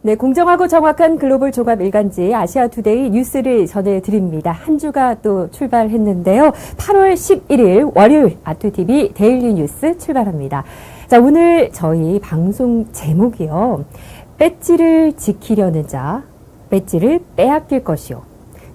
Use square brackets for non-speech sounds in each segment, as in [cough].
네, 공정하고 정확한 글로벌 종합 일간지 아시아 투데이 뉴스를 전해드립니다. 한 주가 또 출발했는데요. 8월 11일 월요일 아투TV 데일리 뉴스 출발합니다. 자, 오늘 저희 방송 제목이요. 배지를 지키려는 자, 배지를 빼앗길 것이요.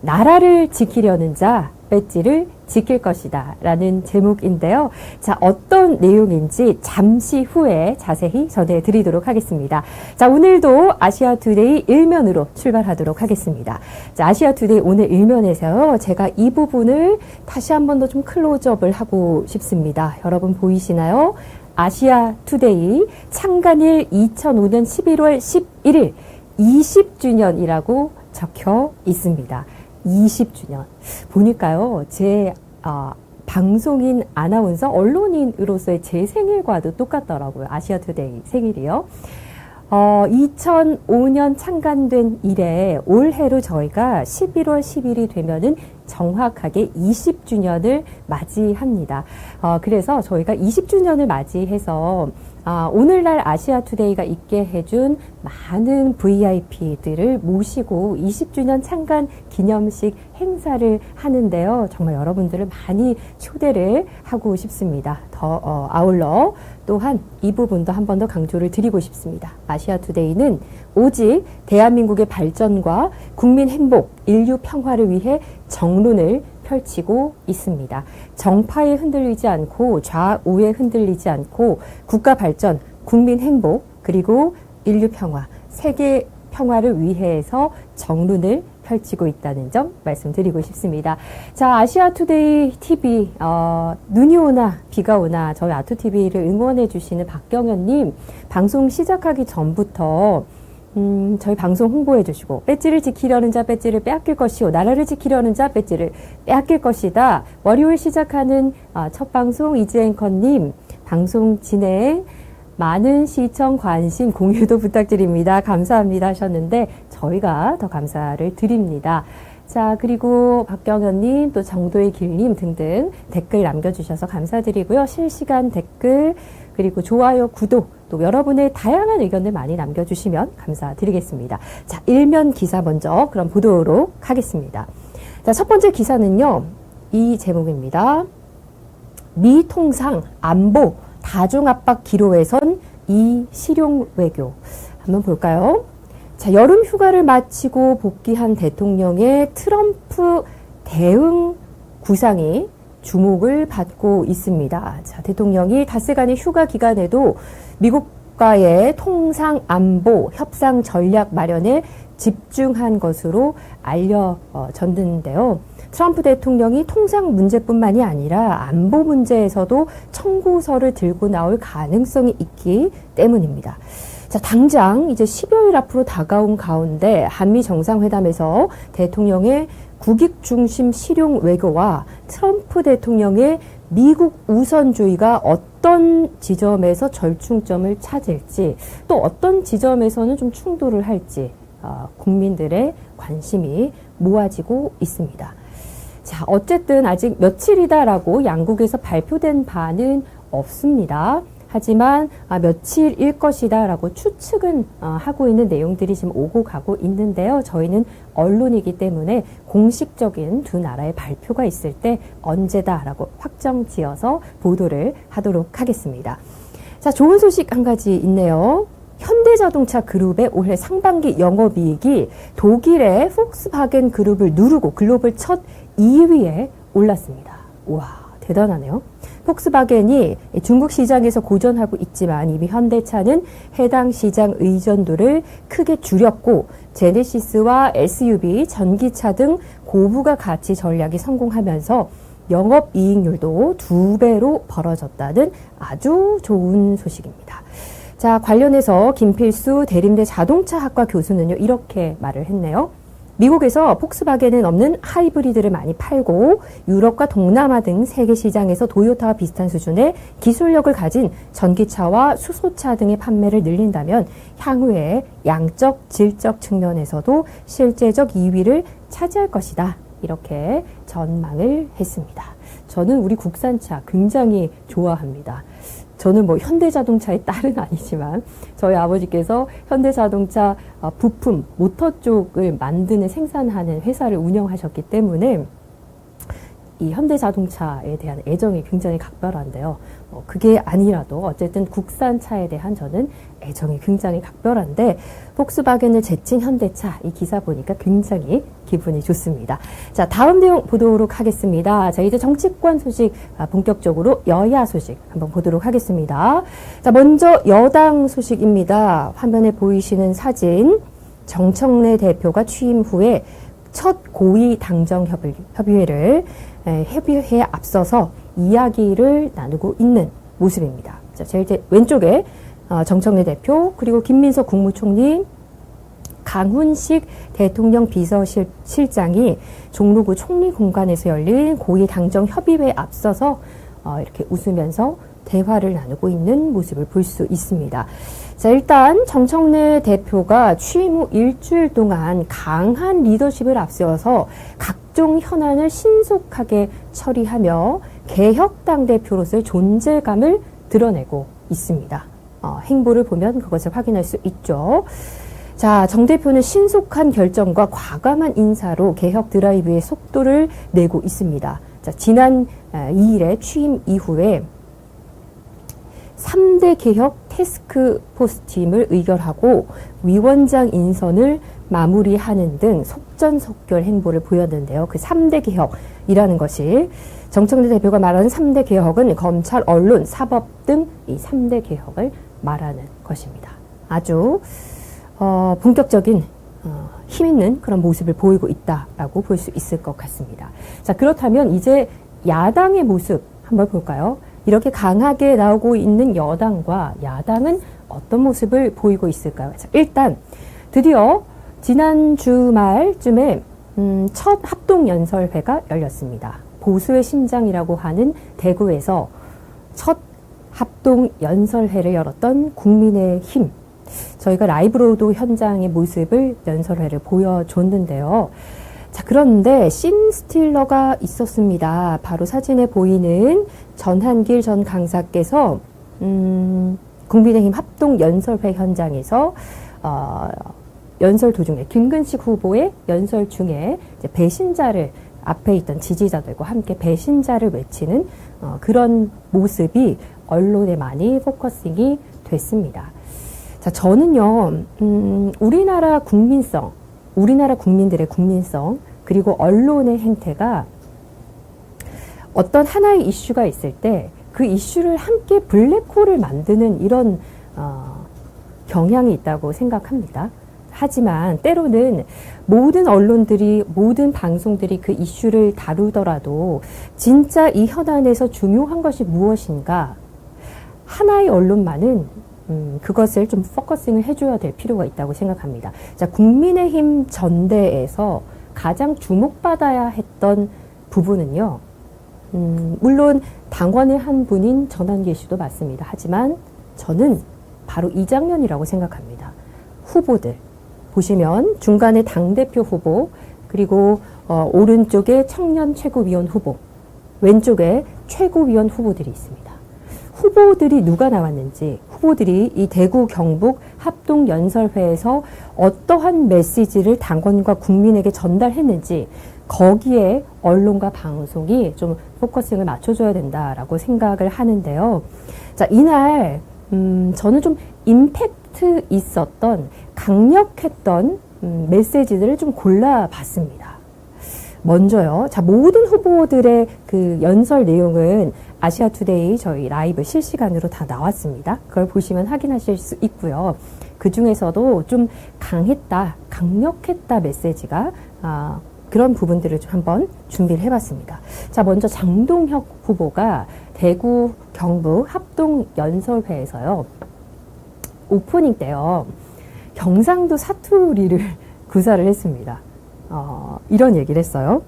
나라를 지키려는 자, 배지를 지킬 것이다. 라는 제목인데요. 자, 어떤 내용인지 잠시 후에 자세히 전해드리도록 하겠습니다. 자, 오늘도 아시아 투데이 일면으로 출발하도록 하겠습니다. 자, 아시아 투데이 오늘 일면에서요. 제가 이 부분을 다시 한 번 더 좀 클로즈업을 하고 싶습니다. 여러분 보이시나요? 아시아 투데이 창간일 2005년 11월 11일 20주년이라고 적혀 있습니다. 20주년. 보니까요, 제, 아, 방송인 아나운서, 언론인으로서의 제 생일과도 똑같더라고요. 아시아 투데이 생일이요. 어, 2005년 창간된 이래 올해로 저희가 11월 10일이 되면은 정확하게 20주년을 맞이합니다. 어, 그래서 저희가 20주년을 맞이해서 아, 오늘날 아시아 투데이가 있게 해준 많은 VIP들을 모시고 20주년 창간 기념식 행사를 하는데요. 정말 여러분들을 많이 초대를 하고 싶습니다. 더 어, 아울러 또한 이 부분도 한 번 더 강조를 드리고 싶습니다. 아시아 투데이는 오직 대한민국의 발전과 국민 행복, 인류 평화를 위해 정론을 펼치고 있습니다. 정파에 흔들리지 않고 좌우에 흔들리지 않고 국가 발전, 국민 행복, 그리고 인류 평화, 세계 평화를 위해서 정론을 펼치고 있다는 점 말씀드리고 싶습니다. 자, 아시아 투데이 TV, 어, 눈이 오나 비가 오나 저희 아투 TV를 응원해 주시는 박경현님 방송 시작하기 전부터 음, 저희 방송 홍보해 주시고 배지를 지키려는 자 배지를 빼앗길 것이오 나라를 지키려는 자 배지를 빼앗길 것이다. 월요일 시작하는 어, 첫 방송 이지 앵커님 방송 진행 많은 시청 관심 공유도 [laughs] 부탁드립니다. 감사합니다 하셨는데 저희가 더 감사를 드립니다. 자, 그리고 박경현님, 또 정도의 길님 등등 댓글 남겨주셔서 감사드리고요. 실시간 댓글, 그리고 좋아요, 구독, 또 여러분의 다양한 의견들 많이 남겨주시면 감사드리겠습니다. 자, 일면 기사 먼저 그럼 보도록 하겠습니다. 자, 첫 번째 기사는요, 이 제목입니다. 미 통상 안보 다중 압박 기로에선 이 실용 외교. 한번 볼까요? 자, 여름 휴가를 마치고 복귀한 대통령의 트럼프 대응 구상이 주목을 받고 있습니다. 자, 대통령이 닷새간의 휴가 기간에도 미국과의 통상 안보 협상 전략 마련에 집중한 것으로 알려졌는데요. 트럼프 대통령이 통상 문제뿐만이 아니라 안보 문제에서도 청구서를 들고 나올 가능성이 있기 때문입니다. 자, 당장 이제 10여일 앞으로 다가온 가운데 한미 정상회담에서 대통령의 국익 중심 실용 외교와 트럼프 대통령의 미국 우선주의가 어떤 지점에서 절충점을 찾을지 또 어떤 지점에서는 좀 충돌을 할지 어, 국민들의 관심이 모아지고 있습니다. 자, 어쨌든 아직 며칠이다라고 양국에서 발표된 바는 없습니다. 하지만 아, 며칠일 것이다라고 추측은 어, 하고 있는 내용들이 지금 오고 가고 있는데요. 저희는 언론이기 때문에 공식적인 두 나라의 발표가 있을 때 언제다라고 확정 지어서 보도를 하도록 하겠습니다. 자, 좋은 소식 한 가지 있네요. 현대자동차 그룹의 올해 상반기 영업이익이 독일의 폭스바겐 그룹을 누르고 글로벌 첫 2위에 올랐습니다. 와, 대단하네요. 폭스바겐이 중국 시장에서 고전하고 있지만 이미 현대차는 해당 시장 의존도를 크게 줄였고 제네시스와 SUV, 전기차 등 고부가 가치 전략이 성공하면서 영업 이익률도 두 배로 벌어졌다는 아주 좋은 소식입니다. 자, 관련해서 김필수 대림대 자동차학과 교수는요, 이렇게 말을 했네요. 미국에서 폭스바겐은 없는 하이브리드를 많이 팔고 유럽과 동남아 등 세계 시장에서 도요타와 비슷한 수준의 기술력을 가진 전기차와 수소차 등의 판매를 늘린다면 향후에 양적, 질적 측면에서도 실제적 2위를 차지할 것이다. 이렇게 전망을 했습니다. 저는 우리 국산차 굉장히 좋아합니다. 저는 뭐 현대자동차의 딸은 아니지만 저희 아버지께서 현대자동차 어, 부품 모터 쪽을 만드는 생산하는 회사를 운영하셨기 때문에 이 현대자동차에 대한 애정이 굉장히 각별한데요. 어, 그게 아니라도 어쨌든 국산차에 대한 저는 애정이 굉장히 각별한데 폭스바겐을 제친 현대차 이 기사 보니까 굉장히 기분이 좋습니다. 자 다음 내용 보도록 하겠습니다. 자 이제 정치권 소식 아, 본격적으로 여야 소식 한번 보도록 하겠습니다. 자 먼저 여당 소식입니다. 화면에 보이시는 사진 정청래 대표가 취임 후에 첫 고위 당정 협의, 협의회를 에, 협의회에 앞서서 이야기를 나누고 있는 모습입니다. 자, 제일 제 왼쪽에 어, 정청래 대표 그리고 김민석 국무총리 강훈식 대통령 비서실장이 종로구 총리 공간에서 열린 고위 당정 협의회에 앞서서 어, 이렇게 웃으면서 대화를 나누고 있는 모습을 볼 수 있습니다. 자, 일단 정청래 대표가 취임 후 일주일 동안 강한 리더십을 앞세워서 각종 현안을 신속하게 처리하며 개혁당 대표로서의 존재감을 드러내고 있습니다. 어, 행보를 보면 그것을 확인할 수 있죠. 자, 정 대표는 신속한 결정과 과감한 인사로 개혁 드라이브의 속도를 내고 있습니다. 자, 지난 2일에 취임 이후에 3대 개혁 테스크 포스 팀을 의결하고 위원장 인선을 마무리하는 등 속전속결 행보를 보였는데요. 그 3대 개혁이라는 것이 정청래 대표가 말하는 3대 개혁은 검찰, 언론, 사법 등 이 3대 개혁을 말하는 것입니다. 아주 어, 본격적인 어, 힘 있는 그런 모습을 보이고 있다라고 볼 수 있을 것 같습니다. 자, 그렇다면 이제 야당의 모습 한번 볼까요? 이렇게 강하게 나오고 있는 여당과 야당은 어떤 모습을 보이고 있을까요? 자, 일단 드디어 지난 주말쯤에 음, 첫 합동 연설회가 열렸습니다. 보수의 심장이라고 하는 대구에서 첫 합동 연설회를 열었던 국민의 힘. 저희가 라이브로도 현장의 모습을 연설회를 보여줬는데요. 자, 그런데 신 스틸러가 있었습니다. 바로 사진에 보이는 전한길 전 강사께서, 음, 국민의힘 합동 연설회 현장에서, 어, 연설 도중에 김근식 후보의 연설 중에 배신자를 앞에 있던 지지자들과 함께 배신자를 외치는 어, 그런 모습이 언론에 많이 포커싱이 됐습니다. 자, 저는요, 음, 우리나라 국민성, 우리나라 국민들의 국민성, 그리고 언론의 행태가 어떤 하나의 이슈가 있을 때 그 이슈를 함께 블랙홀을 만드는 이런 어, 경향이 있다고 생각합니다. 하지만 때로는 모든 언론들이 모든 방송들이 그 이슈를 다루더라도 진짜 이 현안에서 중요한 것이 무엇인가 하나의 언론만은 음, 그것을 좀 포커싱을 해줘야 될 필요가 있다고 생각합니다. 자, 국민의힘 전대에서 가장 주목받아야 했던 부분은요. 음, 물론 당원의 한 분인 전환기 씨도 맞습니다. 하지만 저는 바로 이 장면이라고 생각합니다. 후보들, 보시면 중간에 당대표 후보, 그리고 어, 오른쪽에 청년 최고위원 후보, 왼쪽에 최고위원 후보들이 있습니다. 후보들이 누가 나왔는지, 후보들이 이 대구 경북 합동 연설회에서 어떠한 메시지를 당원과 국민에게 전달했는지 거기에 언론과 방송이 좀 포커싱을 맞춰줘야 된다라고 생각을 하는데요. 자, 이날, 음, 저는 좀 임팩트 있었던 강력했던 음, 메시지들을 좀 골라봤습니다. 먼저요. 자, 모든 후보들의 그 연설 내용은 아시아 투데이 저희 라이브 실시간으로 다 나왔습니다. 그걸 보시면 확인하실 수 있고요. 그 중에서도 좀 강했다, 강력했다 메시지가 아, 그런 부분들을 좀 한번 준비를 해봤습니다. 자, 먼저 장동혁 후보가 대구 경북 합동 연설회에서요. 오프닝 때요. 경상도 사투리를 [laughs] 구사를 했습니다. 어, 이런 얘기를 했어요.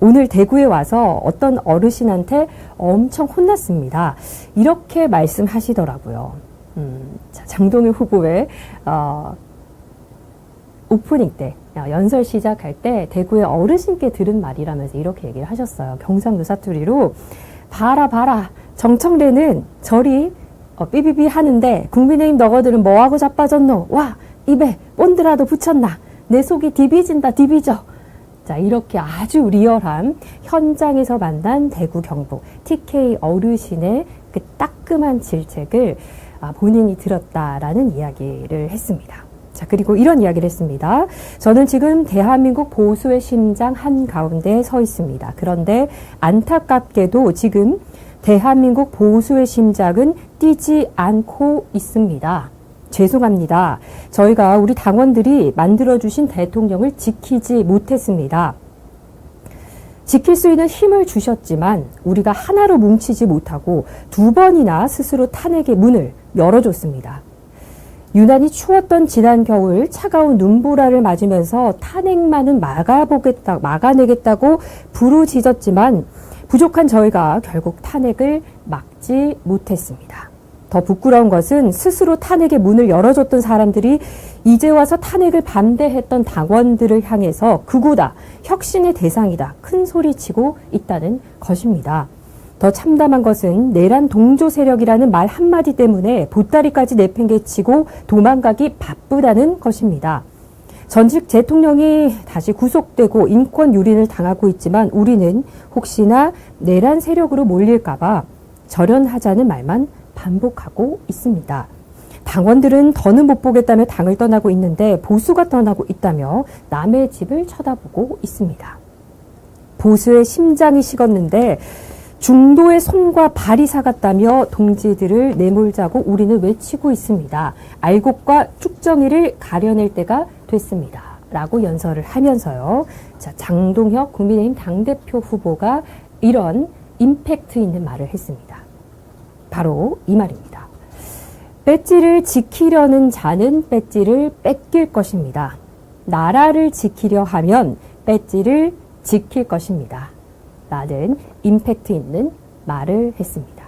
오늘 대구에 와서 어떤 어르신한테 엄청 혼났습니다. 이렇게 말씀하시더라고요. 음, 장동일 후보의 어, 오프닝 때 연설 시작할 때 대구의 어르신께 들은 말이라면서 이렇게 얘기를 하셨어요. 경상도 사투리로 봐라 봐라 정청래는 저리 어, 삐비비 하는데 국민의힘 너거들은 뭐하고 자빠졌노? 와 입에 본드라도 붙였나? 내 속이 디비진다 디비져. 자 이렇게 아주 리얼한 현장에서 만난 대구 경북 TK 어르신의 그 따끔한 질책을 아, 본인이 들었다라는 이야기를 했습니다. 자, 그리고 이런 이야기를 했습니다. 저는 지금 대한민국 보수의 심장 한 가운데 서 있습니다. 그런데 안타깝게도 지금 대한민국 보수의 심장은 뛰지 않고 있습니다. 죄송합니다. 저희가 우리 당원들이 만들어주신 대통령을 지키지 못했습니다. 지킬 수 있는 힘을 주셨지만 우리가 하나로 뭉치지 못하고 두 번이나 스스로 탄핵의 문을 열어줬습니다. 유난히 추웠던 지난 겨울 차가운 눈보라를 맞으면서 탄핵만은 막아보겠다, 막아내겠다고 부르짖었지만 부족한 저희가 결국 탄핵을 막지 못했습니다. 더 부끄러운 것은 스스로 탄핵의 문을 열어줬던 사람들이 이제 와서 탄핵을 반대했던 당원들을 향해서 극우다, 혁신의 대상이다, 큰 소리치고 있다는 것입니다. 더 참담한 것은 내란 동조 세력이라는 말 한마디 때문에 보따리까지 내팽개치고 도망가기 바쁘다는 것입니다. 전직 대통령이 다시 구속되고 인권 유린을 당하고 있지만 우리는 혹시나 내란 세력으로 몰릴까봐 절연하자는 말만 반복하고 있습니다. 당원들은 더는 못 보겠다며 당을 떠나고 있는데 보수가 떠나고 있다며 남의 집을 쳐다보고 있습니다. 보수의 심장이 식었는데 중도의 손과 발이 사갔다며 동지들을 내몰자고 우리는 외치고 있습니다. 알곡과 쭉정이를 가려낼 때가 됐습니다. 라고 연설을 하면서요. 자, 장동혁 국민의힘 당대표 후보가 이런 임팩트 있는 말을 했습니다. 바로 이 말입니다. 배지를 지키려는 자는 배지를 뺏길 것입니다. 나라를 지키려 하면 배지를 지킬 것입니다. 라는 임팩트 있는 말을 했습니다.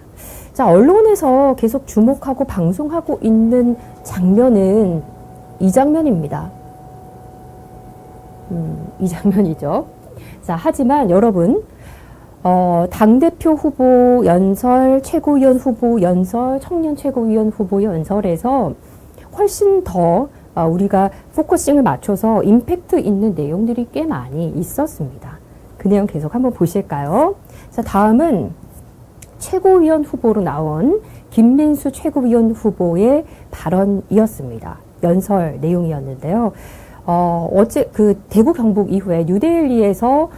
자, 언론에서 계속 주목하고 방송하고 있는 장면은 이 장면입니다. 음, 이 장면이죠. 자, 하지만 여러분, 어, 당대표 후보 연설, 최고위원 후보 연설, 청년 최고위원 후보 연설에서 훨씬 더 어, 우리가 포커싱을 맞춰서 임팩트 있는 내용들이 꽤 많이 있었습니다. 그 내용 계속 한번 보실까요? 자, 다음은 최고위원 후보로 나온 김민수 최고위원 후보의 발언이었습니다. 연설 내용이었는데요. 어, 어제 그 대구 경북 이후에 뉴델리에서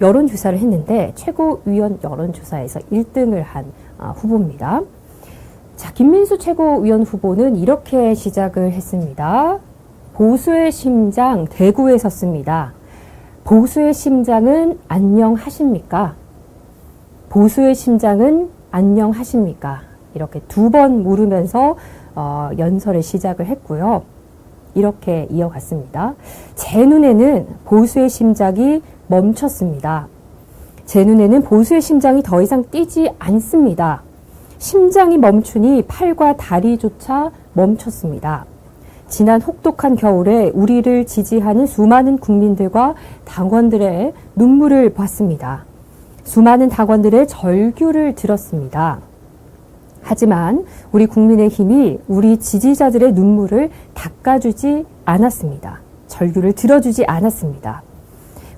여론조사를 했는데 최고위원 여론조사에서 1등을 한 아, 후보입니다. 자, 김민수 최고위원 후보는 이렇게 시작을 했습니다. 보수의 심장 대구에 섰습니다. 보수의 심장은 안녕하십니까? 보수의 심장은 안녕하십니까? 이렇게 두 번 물으면서 어, 연설을 시작을 했고요. 이렇게 이어갔습니다. 제 눈에는 보수의 심장이 멈췄습니다. 제 눈에는 보수의 심장이 더 이상 뛰지 않습니다. 심장이 멈추니 팔과 다리조차 멈췄습니다. 지난 혹독한 겨울에 우리를 지지하는 수많은 국민들과 당원들의 눈물을 봤습니다. 수많은 당원들의 절규를 들었습니다. 하지만 우리 국민의 힘이 우리 지지자들의 눈물을 닦아주지 않았습니다. 절규를 들어주지 않았습니다.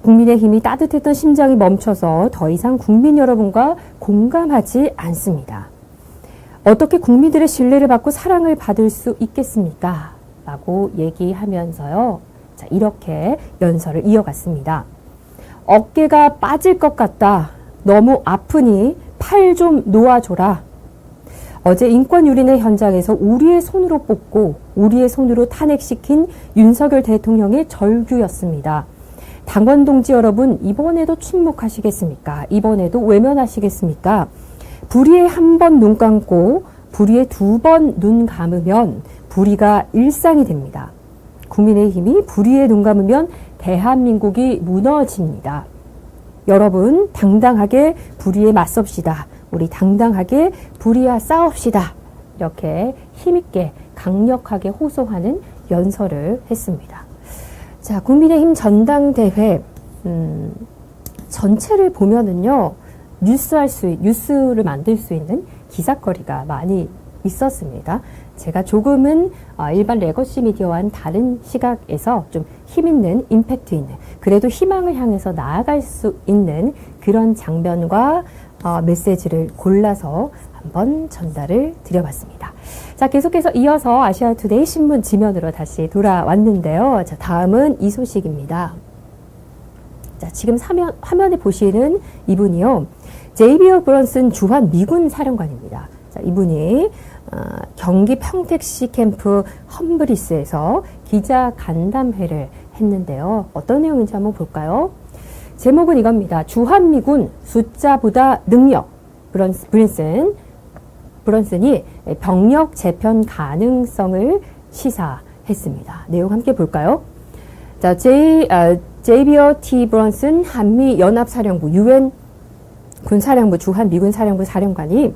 국민의 힘이 따뜻했던 심장이 멈춰서 더 이상 국민 여러분과 공감하지 않습니다. 어떻게 국민들의 신뢰를 받고 사랑을 받을 수 있겠습니까? 라고 얘기하면서요. 자, 이렇게 연설을 이어갔습니다. 어깨가 빠질 것 같다. 너무 아프니 팔 좀 놓아줘라. 어제 인권 유린의 현장에서 우리의 손으로 뽑고 우리의 손으로 탄핵시킨 윤석열 대통령의 절규였습니다. 당원 동지 여러분, 이번에도 침묵하시겠습니까? 이번에도 외면하시겠습니까? 불의에 한 번 눈 감고 불의에 두 번 눈 감으면 불의가 일상이 됩니다. 국민의힘이 불의에 눈 감으면 대한민국이 무너집니다. 여러분, 당당하게 불의에 맞섭시다. 우리 당당하게 불의와 싸웁시다. 이렇게 힘있게 강력하게 호소하는 연설을 했습니다. 자, 국민의힘 전당대회 음, 전체를 보면은요 뉴스할 수 뉴스를 만들 수 있는 기사거리가 많이 있었습니다. 제가 조금은 어, 일반 레거시 미디어와는 다른 시각에서 좀 힘있는 임팩트 있는 그래도 희망을 향해서 나아갈 수 있는 그런 장면과 어, 메시지를 골라서 한번 전달을 드려봤습니다. 자, 계속해서 이어서 아시아 투데이 신문 지면으로 다시 돌아왔는데요. 자, 다음은 이 소식입니다. 자, 지금 사면, 화면에 보시는 이분이요. 제이비어 브런슨 주한 미군 사령관입니다. 자, 이분이 어, 경기 평택시 캠프 험브리스에서 기자 간담회를 했는데요. 어떤 내용인지 한번 볼까요? 제목은 이겁니다. 주한미군 숫자보다 능력. 브런스, 브린슨, 브런슨이 병력 재편 가능성을 시사했습니다. 내용 함께 볼까요? 자, 제이, 아, 제이비어 T 브런슨 한미 연합사령부 유엔 군사령부 주한 미군 사령부 사령관이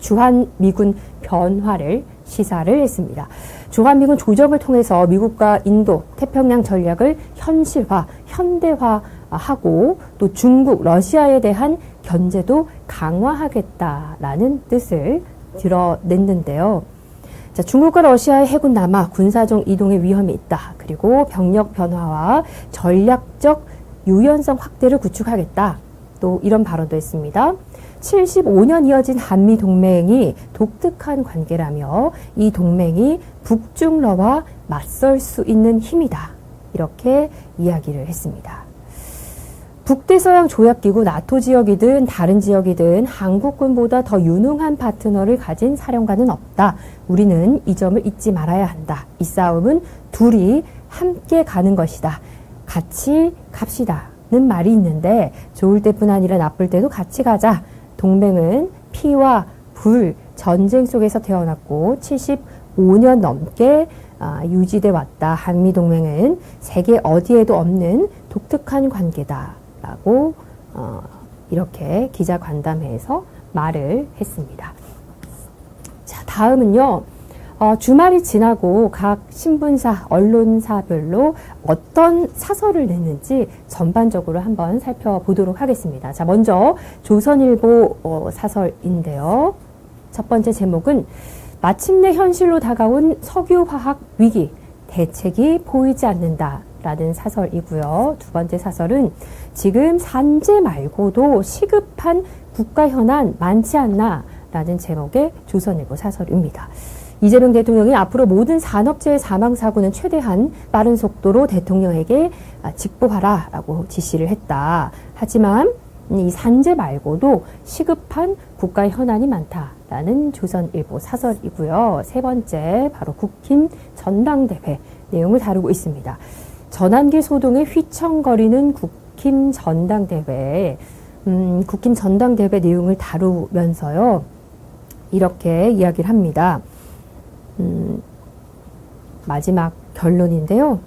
주한 미군 변화를 시사를 했습니다. 주한 미군 조정을 통해서 미국과 인도 태평양 전략을 현실화, 현대화 하고 또 중국, 러시아에 대한 견제도 강화하겠다라는 뜻을 드러냈는데요. 자, 중국과 러시아의 해군 남하 군사적 이동의 위험이 있다. 그리고 병력 변화와 전략적 유연성 확대를 구축하겠다. 또 이런 발언도 했습니다. 75년 이어진 한미 동맹이 독특한 관계라며 이 동맹이 북중러와 맞설 수 있는 힘이다. 이렇게 이야기를 했습니다. 북대서양 조약기구 나토 지역이든 다른 지역이든 한국군보다 더 유능한 파트너를 가진 사령관은 없다. 우리는 이 점을 잊지 말아야 한다. 이 싸움은 둘이 함께 가는 것이다. 같이 갑시다. 는 말이 있는데 좋을 때뿐 아니라 나쁠 때도 같이 가자. 동맹은 피와 불, 전쟁 속에서 태어났고 75년 넘게 아, 유지돼 왔다. 한미 동맹은 세계 어디에도 없는 독특한 관계다 라고 어, 이렇게 기자 간담회에서 말을 했습니다. 자, 다음은요. 어, 주말이 지나고 각 신문사, 언론사별로 어떤 사설을 냈는지 전반적으로 한번 살펴보도록 하겠습니다. 자, 먼저 조선일보 어, 사설인데요. 첫 번째 제목은 마침내 현실로 다가온 석유화학 위기, 대책이 보이지 않는다. 라는 사설이고요. 두 번째 사설은 지금 산재 말고도 시급한 국가 현안 많지 않나 라는 제목의 조선일보 사설입니다. 이재명 대통령이 앞으로 모든 산업재해 사망 사고는 최대한 빠른 속도로 대통령에게 직보하라라고 지시를 했다. 하지만 이 산재 말고도 시급한 국가 현안이 많다라는 조선일보 사설이고요. 세 번째 바로 국힘 전당대회 내용을 다루고 있습니다. 전환기 소동에 휘청거리는 국 힘 전당대회, 음, 국힘 전당대회 내용을 다루면서요. 이렇게 이야기를 합니다. 음, 마지막 결론인데요.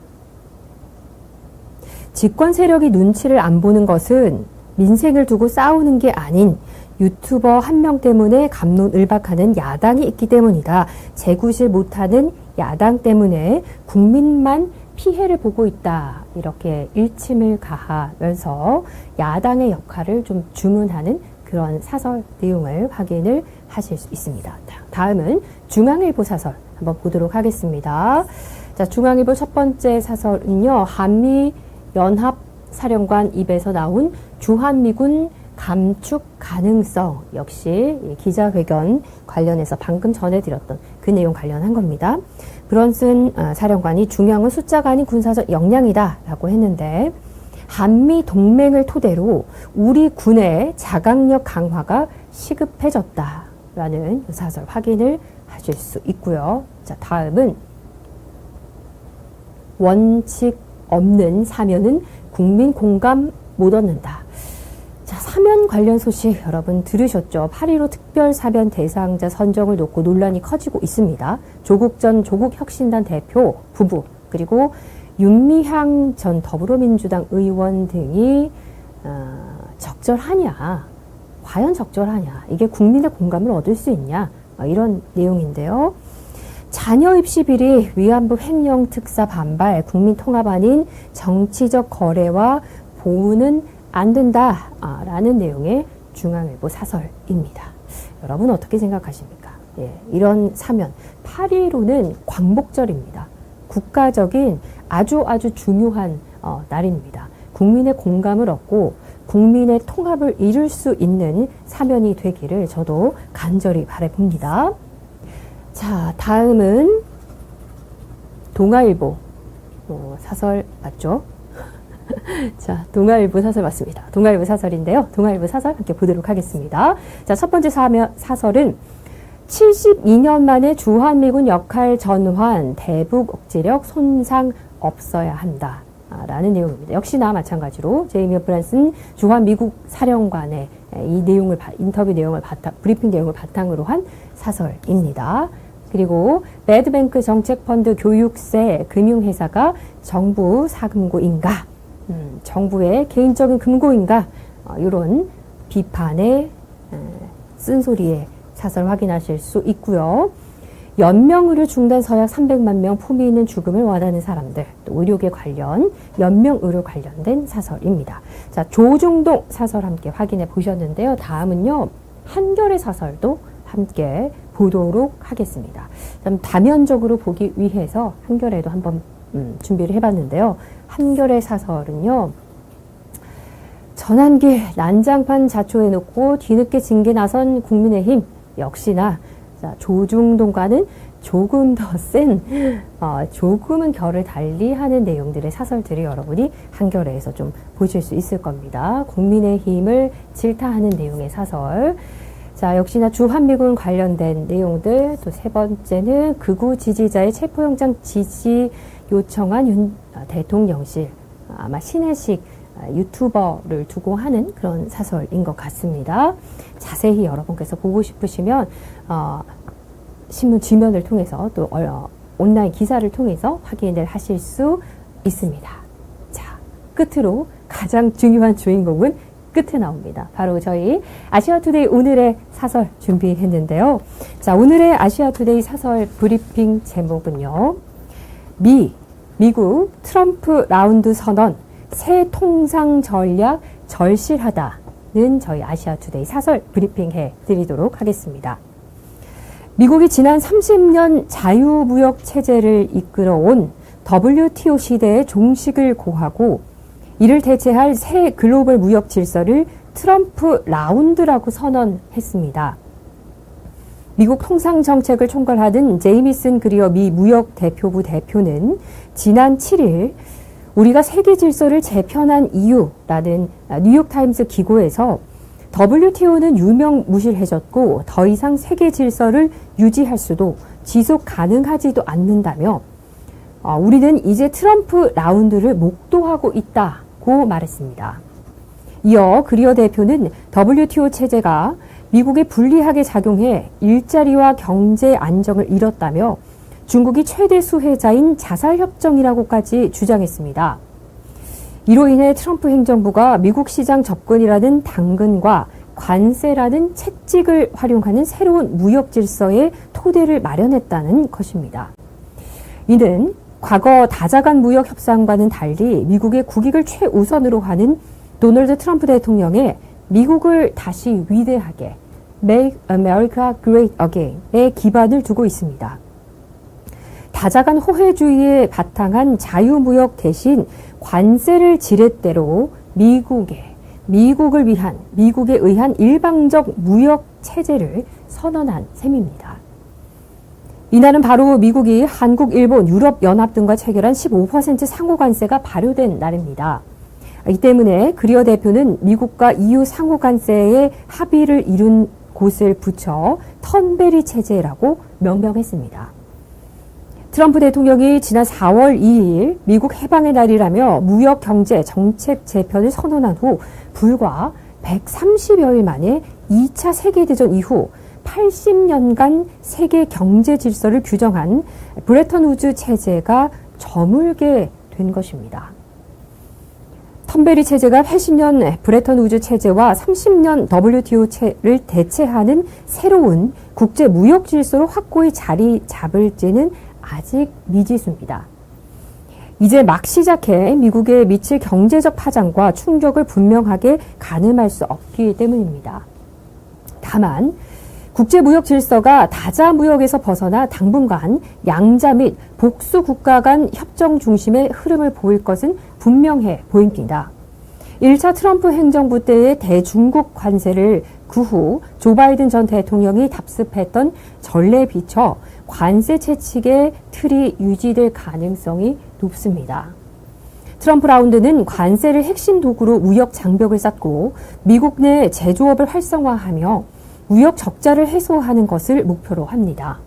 집권 세력이 눈치를 안 보는 것은 민생을 두고 싸우는 게 아닌 유튜버 한 명 때문에 감론을박하는 야당이 있기 때문이다. 재구실 못하는 야당 때문에 국민만 피해를 보고 있다. 이렇게 일침을 가하면서 야당의 역할을 좀 주문하는 그런 사설 내용을 확인을 하실 수 있습니다. 다음은 중앙일보 사설 한번 보도록 하겠습니다. 자, 중앙일보 첫 번째 사설은요, 한미 연합 사령관 입에서 나온 주한미군 감축 가능성 역시 기자회견 관련해서 방금 전해드렸던 그 내용 관련한 겁니다. 브런슨 어, 사령관이 중요한 건 숫자가 아닌 군사적 역량이다 라고 했는데 한미 동맹을 토대로 우리 군의 자강력 강화가 시급해졌다라는 사설 확인을 하실 수 있고요. 자, 다음은 원칙 없는 사면은 국민 공감 못 얻는다. 자, 사면 관련 소식 여러분 들으셨죠? 8.15 특별 사면 대상자 선정을 놓고 논란이 커지고 있습니다. 조국 전 조국혁신단 대표 부부 그리고 윤미향 전 더불어민주당 의원 등이 어, 적절하냐? 과연 적절하냐? 이게 국민의 공감을 얻을 수 있냐? 어, 이런 내용인데요. 자녀 입시 비리 위안부 횡령 특사 반발 국민 통합 아닌 정치적 거래와 보호는 안 된다라는 내용의 중앙일보 사설입니다. 여러분 어떻게 생각하십니까? 예, 이런 사면 8.15는 광복절입니다. 국가적인 아주 아주 중요한 어, 날입니다. 국민의 공감을 얻고 국민의 통합을 이룰 수 있는 사면이 되기를 저도 간절히 바라봅니다. 자, 다음은 동아일보 어, 사설 맞죠? [laughs] 자, 동아일보 사설 맞습니다. 동아일보 사설인데요. 동아일보 사설 함께 보도록 하겠습니다. 자, 첫 번째 사면, 사설은 72년 만에 주한미군 역할 전환, 대북 억제력 손상 없어야 한다. 라는 내용입니다. 역시나 마찬가지로 제이미 프란슨 주한 미국 사령관의 이 내용을 인터뷰 내용을 바탕 브리핑 내용을 바탕으로 한 사설입니다. 그리고 매드뱅크 정책펀드 교육세 금융회사가 정부 사금고인가, 음, 정부의 개인적인 금고인가 어, 이런 비판의 에, 쓴소리의 사설 확인하실 수 있고요. 연명의료 중단 서약 300만 명 품위 있는 죽음을 원하는 사람들, 또 의료계 관련 연명의료 관련된 사설입니다. 자, 조중동 사설 함께 확인해 보셨는데요. 다음은요. 한결의 사설도 함께 보도록 하겠습니다. 다면적으로 보기 위해서 한결에도 한번 음, 준비를 해봤는데요. 한결의 사설은요. 전환길 난장판 자초해놓고 뒤늦게 징계 나선 국민의힘 역시나 자, 조중동과는 조금 더 센, 어, 조금은 결을 달리 하는 내용들의 사설들을 여러분이 한겨레에서 좀 보실 수 있을 겁니다. 국민의힘을 질타하는 내용의 사설. 자, 역시나 주한미군 관련된 내용들. 또 세 번째는 극우 지지자의 체포영장 지지 요청한 윤 아, 대통령실. 아마 신혜식 아, 유튜버를 두고 하는 그런 사설인 것 같습니다. 자세히 여러분께서 보고 싶으시면 어, 신문 지면을 통해서 또 어, 온라인 기사를 통해서 확인을 하실 수 있습니다. 자, 끝으로 가장 중요한 주인공은 끝에 나옵니다. 바로 저희 아시아투데이 오늘의 사설 준비했는데요. 자, 오늘의 아시아투데이 사설 브리핑 제목은요. 미, 미국 트럼프 라운드 선언, 새 통상 전략 절실하다는 저희 아시아 투데이 사설 브리핑 해 드리도록 하겠습니다. 미국이 지난 30년 자유무역 체제를 이끌어온 WTO 시대의 종식을 고하고 이를 대체할 새 글로벌 무역 질서를 트럼프 라운드라고 선언했습니다. 미국 통상 정책을 총괄하던 제이미슨 그리어 미 무역 대표부 대표는 지난 7일 우리가 세계 질서를 재편한 이유라는 뉴욕타임스 기고에서 WTO는 유명 무실해졌고 더 이상 세계 질서를 유지할 수도 지속 가능하지도 않는다며 어, 우리는 이제 트럼프 라운드를 목도하고 있다고 말했습니다. 이어 그리어 대표는 WTO 체제가 미국에 불리하게 작용해 일자리와 경제 안정을 잃었다며 중국이 최대 수혜자인 자살협정이라고까지 주장했습니다. 이로 인해 트럼프 행정부가 미국 시장 접근이라는 당근과 관세라는 채찍을 활용하는 새로운 무역 질서의 토대를 마련했다는 것입니다. 이는 과거 다자간 무역 협상과는 달리 미국의 국익을 최우선으로 하는 도널드 트럼프 대통령의 미국을 다시 위대하게 Make America Great Again의 기반을 두고 있습니다. 다자간 호혜주의에 바탕한 자유무역 대신 관세를 지렛대로 미국에 미국을 위한 미국에 의한 일방적 무역 체제를 선언한 셈입니다. 이날은 바로 미국이 한국, 일본, 유럽 연합 등과 체결한 15% 상호 관세가 발효된 날입니다. 이 때문에 그리어 대표는 미국과 EU 상호 관세의 합의를 이룬 곳을 붙여 턴베리 체제라고 명명했습니다. 트럼프 대통령이 지난 4월 2일 미국 해방의 날이라며 무역 경제 정책 재편을 선언한 후 불과 130여일 만에 2차 세계대전 이후 80년간 세계 경제 질서를 규정한 브레턴 우즈 체제가 저물게 된 것입니다. 텀베리 체제가 80년 브레턴 우즈 체제와 30년 WTO를 대체하는 새로운 국제 무역 질서로 확고히 자리 잡을지는 아직 미지수입니다. 이제 막 시작해 미국에 미칠 경제적 파장과 충격을 분명하게 가늠할 수 없기 때문입니다. 다만 국제무역 질서가 다자 무역에서 벗어나 당분간 양자 및 복수 국가 간 협정 중심의 흐름을 보일 것은 분명해 보입니다. 1차 트럼프 행정부 때의 대중국 관세를 그 후 조 바이든 전 대통령이 답습했던 전례에 비춰 관세 채찍의 틀이 유지될 가능성이 높습니다. 트럼프 라운드는 관세를 핵심 도구로 무역 장벽을 쌓고 미국 내 제조업을 활성화하며 무역 적자를 해소하는 것을 목표로 합니다.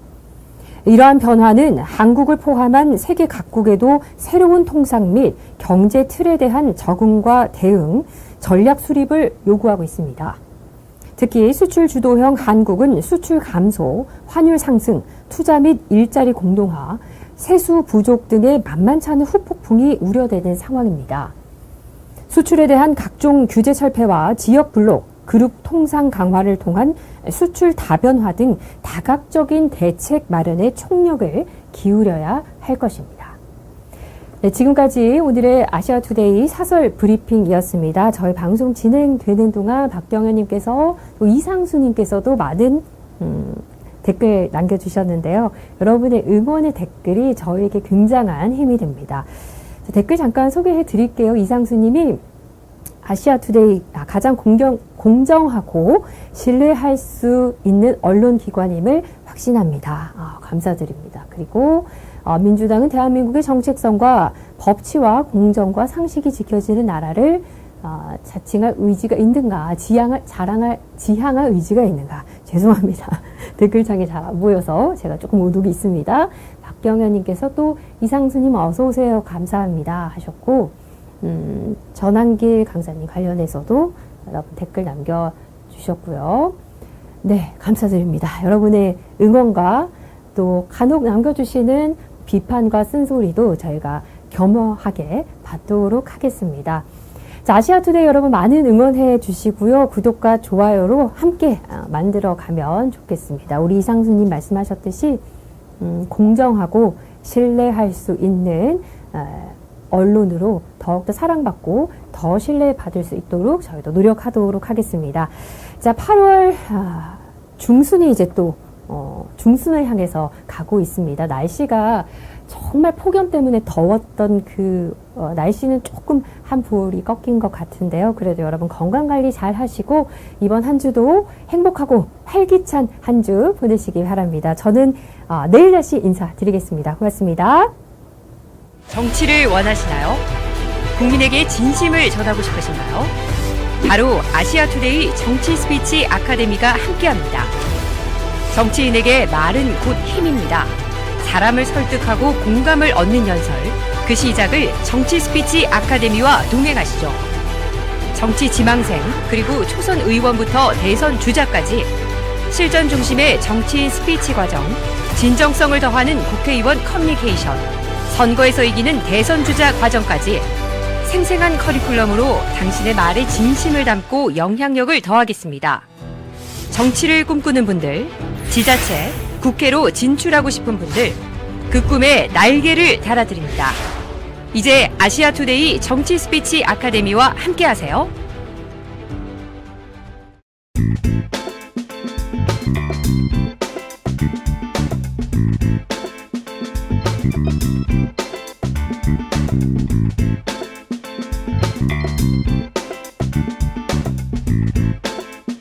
이러한 변화는 한국을 포함한 세계 각국에도 새로운 통상 및 경제 틀에 대한 적응과 대응, 전략 수립을 요구하고 있습니다. 특히 수출 주도형 한국은 수출 감소, 환율 상승, 투자 및 일자리 공동화, 세수 부족 등의 만만치 않은 후폭풍이 우려되는 상황입니다. 수출에 대한 각종 규제 철폐와 지역 블록, 그룹 통상 강화를 통한 수출 다변화 등 다각적인 대책 마련에 총력을 기울여야 할 것입니다. 네, 지금까지 오늘의 아시아 투데이 사설 브리핑이었습니다. 저희 방송 진행되는 동안 박경현님께서 또 이상수님께서도 많은 음, 댓글 남겨주셨는데요. 여러분의 응원의 댓글이 저에게 굉장한 힘이 됩니다. 자, 댓글 잠깐 소개해 드릴게요. 이상수님이 아시아 투데이 아, 가장 공정, 공정하고 신뢰할 수 있는 언론기관임을 확신합니다. 아, 감사드립니다. 그리고 어, 민주당은 대한민국의 정책성과 법치와 공정과 상식이 지켜지는 나라를 어, 자칭할 의지가 있는가, 지향할, 자랑할, 지향할 의지가 있는가. [laughs] 죄송합니다. [laughs] 댓글창에 잘안 보여서 제가 조금 오독이 있습니다. 박경현님께서 또 이상수님 어서오세요. 감사합니다. 하셨고, 음, 전한길 강사님 관련해서도 여러분 댓글 남겨주셨고요. 네, 감사드립니다. 여러분의 응원과 또 간혹 남겨주시는 비판과 쓴소리도 저희가 겸허하게 받도록 하겠습니다. 자, 아시아투데이 여러분 많은 응원해 주시고요. 구독과 좋아요로 함께 아, 만들어 가면 좋겠습니다. 우리 이상수님 말씀하셨듯이 음, 공정하고 신뢰할 수 있는 어, 언론으로 더욱더 사랑받고 더 신뢰받을 수 있도록 저희도 노력하도록 하겠습니다. 자, 8월 아, 중순이 이제 또 어, 중순을 향해서 가고 있습니다. 날씨가 정말 폭염 때문에 더웠던 그 어, 날씨는 조금 한 볼이 꺾인 것 같은데요. 그래도 여러분 건강 관리 잘 하시고 이번 한 주도 행복하고 활기찬 한 주 보내시기 바랍니다. 저는 어, 내일 다시 인사드리겠습니다. 고맙습니다. 정치를 원하시나요? 국민에게 진심을 전하고 싶으신가요? 바로 아시아투데이 정치 스피치 아카데미가 함께합니다. 정치인에게 말은 곧 힘입니다. 사람을 설득하고 공감을 얻는 연설, 그 시작을 정치 스피치 아카데미와 동행하시죠. 정치 지망생, 그리고 초선 의원부터 대선 주자까지 실전 중심의 정치인 스피치 과정, 진정성을 더하는 국회의원 커뮤니케이션, 선거에서 이기는 대선 주자 과정까지 생생한 커리큘럼으로 당신의 말에 진심을 담고 영향력을 더하겠습니다. 정치를 꿈꾸는 분들, 지자체, 국회로 진출하고 싶은 분들, 그 꿈에 날개를 달아드립니다. 이제 아시아투데이 정치 스피치 아카데미와 함께하세요.